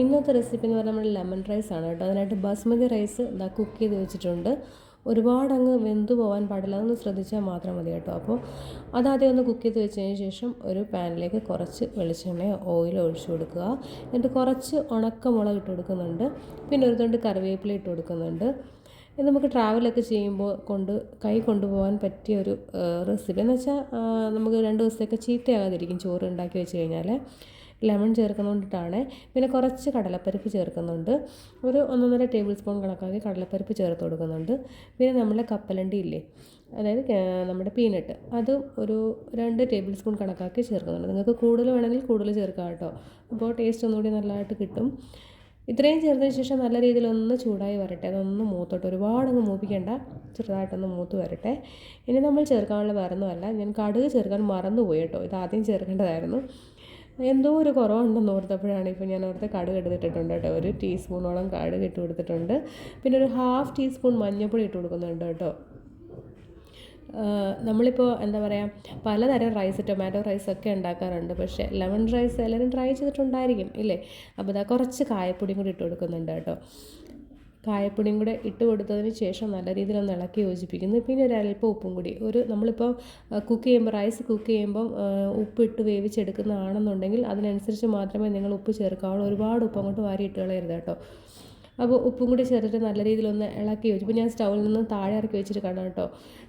ഇന്നത്തെ റെസിപ്പി എന്ന് പറഞ്ഞാൽ നമ്മൾ ലെമൺ റൈസ് ആണ് കേട്ടോ. അതിനായിട്ട് ബസ്മതി റൈസ് ഇതാ കുക്ക് ചെയ്ത് വെച്ചിട്ടുണ്ട്. ഒരുപാട് അങ്ങ് വെന്തു പോകാൻ പാടില്ല. അതൊന്ന് ശ്രദ്ധിച്ചാൽ മാത്രം മതി കേട്ടോ. അപ്പോൾ അതാദ്യം ഒന്ന് കുക്ക് ചെയ്ത് വെച്ചതിന് ശേഷം ഒരു പാനിലേക്ക് കുറച്ച് വെളിച്ചെണ്ണയോ ഓയിലോ ഒഴിച്ചു കൊടുക്കുക. എന്നിട്ട് കുറച്ച് ഉണക്കമുളക് ഇട്ട് കൊടുക്കുന്നുണ്ട്. പിന്നെ ഒരു തൊണ്ട് കറിവേപ്പില ഇട്ട് കൊടുക്കുന്നുണ്ട്. ഇത് നമുക്ക് ട്രാവലൊക്കെ ചെയ്യുമ്പോൾ കൊണ്ട് കൈ കൊണ്ടുപോകാൻ പറ്റിയ ഒരു റെസിപ്പി എന്ന് വെച്ചാൽ നമുക്ക് രണ്ട് ദിവസത്തേക്ക് ചീത്തയാകാതിരിക്കും ചോറ് ഉണ്ടാക്കി വെച്ച് കഴിഞ്ഞാൽ ലെമൺ ചേർക്കുന്നതുകൊണ്ടിട്ടാണ് പിന്നെ കുറച്ച് കടലപ്പരിപ്പ് ചേർക്കുന്നുണ്ട്. ഒരു ഒന്നൊന്നര ടേബിൾ സ്പൂൺ കണക്കാക്കി കടലപ്പരിപ്പ് ചേർത്ത് കൊടുക്കുന്നുണ്ട്. പിന്നെ നമ്മുടെ കപ്പലണ്ടി ഇല്ലേ? അതായത് നമ്മുടെ പീനട്ട് അതും ഒരു രണ്ട് ടേബിൾ സ്പൂൺ കണക്കാക്കി ചേർക്കുന്നുണ്ട്. നിങ്ങൾക്ക് കൂടുതൽ വേണമെങ്കിൽ കൂടുതൽ ചേർക്കാം കേട്ടോ. അപ്പോൾ ടേസ്റ്റ് ഒന്നുകൂടി നല്ലതായിട്ട് കിട്ടും. ഇത്രയും ചേർത്തതിന് ശേഷം നല്ല രീതിയിൽ ഒന്ന് ചൂടായി വരട്ടെ. അതൊന്ന് മൂത്തോട്ട് ഒരുപാടൊന്ന് മൂപ്പിക്കേണ്ട ചെറുതായിട്ടൊന്ന് മൂത്ത് വരട്ടെ. ഇനി നമ്മൾ ചേർക്കാനുള്ള വേറൊന്നുമല്ല. ഞാൻ കടുക് ചേർക്കാൻ മറന്നുപോയി കേട്ടോ. ഇത് ആദ്യം ചേർക്കേണ്ടതായിരുന്നു. എന്തോ ഒരു കുറവുണ്ടെന്ന് ഓർത്തപ്പോഴാണ് ഇപ്പോൾ ഞാൻ ഓർത്ത് കടുക് എടുത്തിട്ടുണ്ട് കേട്ടോ. ഒരു ടീസ്പൂണോളം കടുക് ഇട്ട് കൊടുത്തിട്ടുണ്ട്. പിന്നെ ഒരു ഹാഫ് ടീസ്പൂൺ മഞ്ഞൾപ്പൊടി ഇട്ട് കൊടുക്കുന്നുണ്ട് കേട്ടോ. നമ്മളിപ്പോൾ എന്താ പറയുക പലതരം റൈസ് ടൊമാറ്റോ റൈസ് ഒക്കെ ഉണ്ടാക്കാറുണ്ട്. പക്ഷേ ലെമൺ റൈസ് എല്ലാവരും ട്രൈ ചെയ്തിട്ടുണ്ടായിരിക്കും ഇല്ലേ? അപ്പോൾ ഇതാ കുറച്ച് കായപ്പൊടിയും കൂടി ഇട്ട് കൊടുക്കുന്നുണ്ട് കേട്ടോ. കായപ്പൊടിയും കൂടെ ഇട്ട് കൊടുത്തതിന് ശേഷം നല്ല രീതിയിൽ ഒന്ന് ഇളക്കി യോജിപ്പിക്കുന്നു. പിന്നെ ഒരു അല്പം ഉപ്പും കൂടി. ഒരു നമ്മളിപ്പോൾ കുക്ക് ചെയ്യുമ്പോൾ റൈസ് കുക്ക് ചെയ്യുമ്പം ഉപ്പിട്ട് വേവിച്ചെടുക്കുന്നതാണെന്നുണ്ടെങ്കിൽ അതിനനുസരിച്ച് മാത്രമേ നിങ്ങൾ ഉപ്പ് ചേർക്കാവുള്ളൂ. ഒരുപാട് ഉപ്പ് അങ്ങോട്ട് വാരി ഇട്ട് കളയരുത് കേട്ടോ. അപ്പോൾ ഉപ്പും കൂടി ചേർത്തിട്ട് നല്ല രീതിയിലൊന്ന് ഇളക്കി വെച്ചു. ഇപ്പോൾ ഞാൻ സ്റ്റൗവിൽ നിന്ന് താഴെ ഇറക്കി വെച്ചിട്ട് കാണാം കേട്ടോ.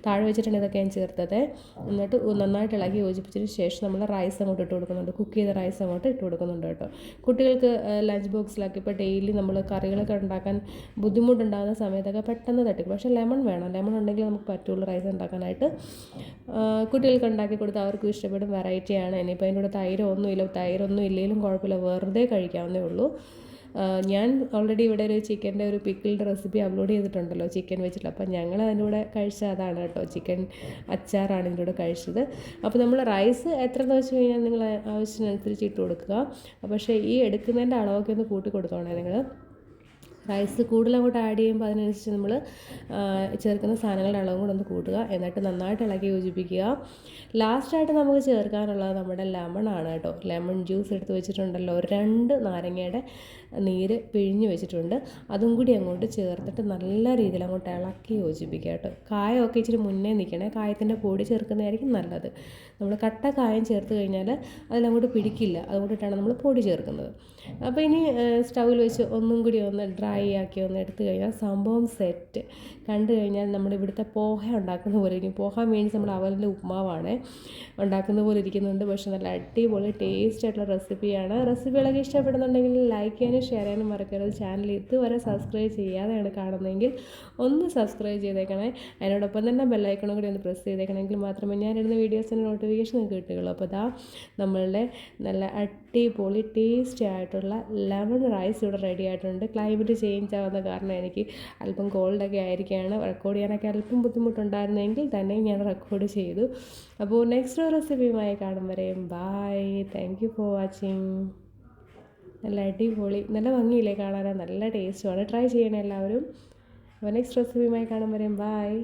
താഴെ വെച്ചിട്ടാണ് ഇതൊക്കെ ഞാൻ ചേർത്തത്. എന്നിട്ട് നന്നായിട്ട് ഇളക്കി യോജിപ്പിച്ചതിന് ശേഷം നമ്മൾ റൈസ് അങ്ങോട്ട് ഇട്ട് കൊടുക്കുന്നുണ്ട്. കുക്ക് ചെയ്ത റൈസ് അങ്ങോട്ട് ഇട്ട് കൊടുക്കുന്നുണ്ട് കേട്ടോ. കുട്ടികൾക്ക് ലഞ്ച് ബോക്സിലാക്കി ഇപ്പോൾ ഡെയിലി നമ്മൾ കറികളൊക്കെ ഉണ്ടാക്കാൻ ബുദ്ധിമുട്ടുണ്ടാകുന്ന സമയത്തൊക്കെ പെട്ടെന്ന് തട്ടിക്കും. പക്ഷേ ലെമൺ വേണം. ലെമൺ ഉണ്ടെങ്കിൽ നമുക്ക് പറ്റുള്ളൂ റൈസ് ഉണ്ടാക്കാനായിട്ട്. കുട്ടികൾക്ക് ഉണ്ടാക്കി കൊടുത്ത് അവർക്കും ഇഷ്ടപ്പെടും. വെറൈറ്റിയാണ് ഇനിയിപ്പോൾ അതിന്റെ കൂടെ തൈരൊന്നുമില്ല. തൈരൊന്നും ഇല്ലെങ്കിലും കുഴപ്പമില്ല. വെറുതെ കഴിക്കാവുന്നേ ഉള്ളൂ. ഞാൻ ഓൾറെഡി ഇവിടെ ഒരു ചിക്കന്റെ ഒരു പിക്കിൾഡ് റെസിപ്പി അപ്ലോഡ് ചെയ്തിട്ടുണ്ടല്ലോ ചിക്കൻ വെച്ചിട്ട്. അപ്പോൾ ഞങ്ങൾ അതിന്റെ കഴിച്ചത് കഴിച്ച അതാണ് കേട്ടോ ചിക്കൻ അച്ചാറാണ് ഇതിന്റെ കഴിച്ചത്. അപ്പോൾ നമ്മൾ റൈസ് എത്ര വെച്ച് കഴിഞ്ഞാൽ നിങ്ങൾ ആവശ്യത്തിനനുസരിച്ച് ഇട്ട് കൊടുക്കുക. പക്ഷേ ഈ എടുക്കുന്നതിന്റെ അളവൊക്കെ ഒന്ന് കൂട്ടി കൊടുത്തോണേ നിങ്ങൾ. റൈസ് കൂടുതൽ അങ്ങോട്ട് ആഡ് ചെയ്യുമ്പോൾ അതിനനുസരിച്ച് നമ്മൾ ചേർക്കുന്ന സാധനങ്ങളുടെ അളവും കൂടെ ഒന്ന് കൂട്ടുക. എന്നിട്ട് നന്നായിട്ട് ഇളക്കി യോജിപ്പിക്കുക. ലാസ്റ്റായിട്ട് നമുക്ക് ചേർക്കാനുള്ളത് നമ്മുടെ ലെമൺ ആണ് കേട്ടോ. ലെമൺ ജ്യൂസ് എടുത്ത് വെച്ചിട്ടുണ്ടല്ലോ. രണ്ട് നാരങ്ങയുടെ നീര് പിഴിഞ്ഞ് വെച്ചിട്ടുണ്ട്. അതും കൂടി അങ്ങോട്ട് ചേർത്തിട്ട് നല്ല രീതിയിൽ അങ്ങോട്ട് ഇളക്കി യോജിപ്പിക്കുക കേട്ടോ. കായമൊക്കെ ഇച്ചിരി മുന്നേ നിൽക്കണേ. കായത്തിന്റെ പൊടി ചേർക്കുന്നതായിരിക്കും നല്ലത്. നമ്മൾ കട്ട കായം ചേർത്ത് കഴിഞ്ഞാൽ അതിലങ്ങോട്ട് പിടിക്കില്ല. അതുകൊണ്ടിട്ടാണ് നമ്മൾ പൊടി ചേർക്കുന്നത്. അപ്പോൾ ഇനി സ്റ്റൗവിൽ വെച്ച് ഒന്നും കൂടി ഒന്ന് ഡ്രൈ ആക്കി ഒന്ന് എടുത്തു കഴിഞ്ഞാൽ സംഭവം സെറ്റ് കണ്ടു കഴിഞ്ഞാൽ നമ്മൾ ഇവിടുത്തെ പോഹ ഉണ്ടാക്കുന്ന പോലെ ഇരിക്കും. പോഹ മീൻസ് നമ്മൾ അവലിന്റെ ഉപ്മാവാണ് ഉണ്ടാക്കുന്ന പോലെ ഇരിക്കുന്നുണ്ട്. പക്ഷെ നല്ല അടിപൊളി ടേസ്റ്റ് ആയിട്ടുള്ള റെസിപ്പിയാണ് റെസിപ്പികളൊക്കെ ഇഷ്ടപ്പെടുന്നുണ്ടെങ്കിൽ ലൈക്ക് ചെയ്യാനും ഷെയർ ചെയ്യാനും മറക്കരുത്. ചാനൽ ഇതുവരെ സബ്സ്ക്രൈബ് ചെയ്യാതെയാണ് കാണുന്നതെങ്കിൽ ഒന്ന് സബ്സ്ക്രൈബ് ചെയ്തേക്കണേ. അതിനോടൊപ്പം തന്നെ ബെല്ലൈക്കണും കൂടി ഒന്ന് പ്രസ് ചെയ്തേക്കണമെങ്കിൽ മാത്രമേ ഞാൻ ഇടുന്ന വീഡിയോസിന്റെ നോട്ടിഫിക്കേഷൻ നിങ്ങൾക്ക് കിട്ടുകയുള്ളൂ. അപ്പോൾ അതാ നമ്മളുടെ നല്ല അടിപൊളി ടേസ്റ്റി ആയിട്ടുള്ള ലെമൺ റൈസ് ഇവിടെ റെഡി ആയിട്ടുണ്ട്. ക്ലൈമറ്റ് ചേഞ്ച് ആവുന്ന കാരണം എനിക്ക് അല്പം കോൾഡൊക്കെ ആയിരിക്കുകയാണ്. റെക്കോർഡ് ചെയ്യാനൊക്കെ അല്പം ബുദ്ധിമുട്ടുണ്ടായിരുന്നെങ്കിൽ തന്നെ ഞാൻ റെക്കോർഡ് ചെയ്തു. അപ്പോൾ നെക്സ്റ്റ് റെസിപ്പിയുമായി കാണും വരെയും. Bye thank you for watching നല്ല അടിപൊളി നല്ല ഭംഗിയില്ലേ കാണാൻ. നല്ല ടേസ്റ്റുമാണ് ട്രൈ ചെയ്യണേ എല്ലാവരും. അപ്പോൾ നെക്സ്റ്റ് റെസിപ്പിയുമായി കാണും വരെയും. ബായ്